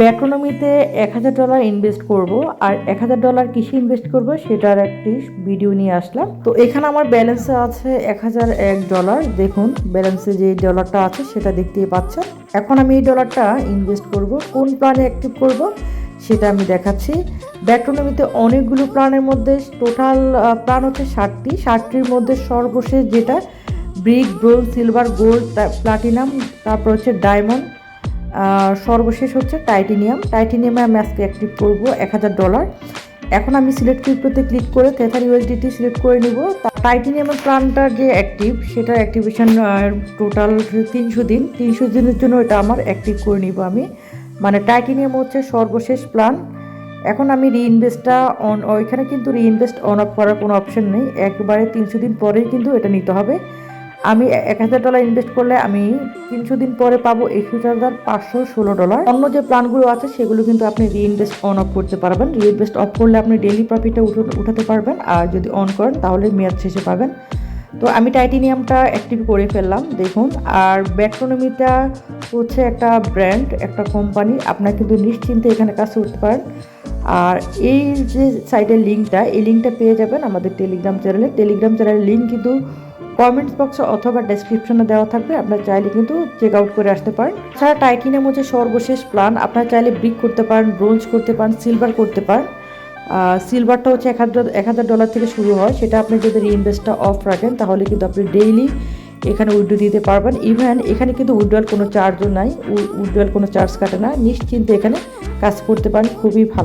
ব্যাকোনমিতে এক হাজার dollar invest করব, আর এক হাজার ডলার কিসে ইনভেস্ট করব সেটার একটি ভিডিও নিয়ে আসলাম। তো এখানে আমার ব্যালেন্সে আছে এক হাজার এক ডলার। দেখুন ব্যালেন্সে যে ডলারটা আছে সেটা দেখতেই পাচ্ছেন। এখন আমি এই ডলারটা ইনভেস্ট করব, কোন প্ল্যানে অ্যাক্টিভ করব সেটা আমি দেখাচ্ছি। ব্যাকোনমিতে অনেকগুলো প্ল্যানের মধ্যে টোটাল প্ল্যান হচ্ছে ষাটটি। ষাটটির মধ্যে সর্বশেষ যেটা brick bronze silver gold platinum তারপর হচ্ছে ডায়মন্ড সর্বশেষ হচ্ছে টাইটেনিয়াম। টাইটেনিয়ামে আমি আজকে অ্যাক্টিভ করব এক হাজার ডলার এখন আমি সিলেক্ট ক্রিপ্টোতে ক্লিক করে তেথার ইউএসডিটি সিলেক্ট করে নিব। টাইটেনিয়ামের প্ল্যানটার যে অ্যাক্টিভ সেটা অ্যাক্টিভেশন টোটাল তিনশো দিন। তিনশো দিনের জন্য এটা আমার অ্যাক্টিভ করে নিব আমি। মানে টাইটেনিয়াম হচ্ছে সর্বশেষ প্ল্যান এখন আমি রিইনভেস্টটা অন ওইখানে কিন্তু রিইনভেস্ট অন অফ করার কোনো অপশন নেই। একবারে তিনশো দিন পরেই কিন্তু এটা নিতে হবে। আমি এক হাজার ডলার ইনভেস্ট করলে আমি তিনশো দিন পরে পাবো একুশ হাজার পাঁচশো ষোলো ডলার অন্য যে প্ল্যানগুলো আছে, সেগুলো কিন্তু আপনি রিইনভেস্ট অন অফ করতে পারবেন। রিইনভেস্ট অফ করলে আপনি ডেলি প্রফিটটা উঠাতে পারবেন। আর যদি অন করেন, তাহলে মেয়াদ শেষে পাবেন। তো আমি টাইটেনিয়ামটা অ্যাক্টিভ করে ফেললাম, দেখুন। আর ব্যাকট্রোনমিটা হচ্ছে একটা ব্র্যান্ড একটা কোম্পানি আপনার কিন্তু নিশ্চিন্তে এখানে কাজ করতে পারেন। আর এই যে সাইটের লিঙ্কটা এই লিঙ্কটা পেয়ে যাবেন আমাদের টেলিগ্রাম চ্যানেলে টেলিগ্রাম চ্যানেলের লিঙ্ক কিন্তু কমেন্টস বক্সে অথবা ডেসক্রিপশনে দেওয়া থাকবে, আপনার চাইলে কিন্তু চেক আউট করে আসতে পারেন। ছাড়া টাইটিনাম হচ্ছে সর্বশেষ প্ল্যান আপনার চাইলে ব্রিক করতে পারেন ব্রোঞ্জ করতে পারেন সিলভার করতে পারেন। সিলভারটা হচ্ছে এক হাজার এক হাজার ডলার থেকে শুরু হয়, সেটা আপনি যদি রিইনভেস্টটা অফ রাখেন, তাহলে কিন্তু আপনি ডেইলি এখানে উইড্রো দিতে পারবেন। ইভেন এখানে কিন্তু উইড্রোয়াল কোনো চার্জও নাই উইড্রোয়াল কোনো চার্জ কাটে না। নিশ্চিন্তে এখানে কাজ করতে পারেন, খুবই ভালো।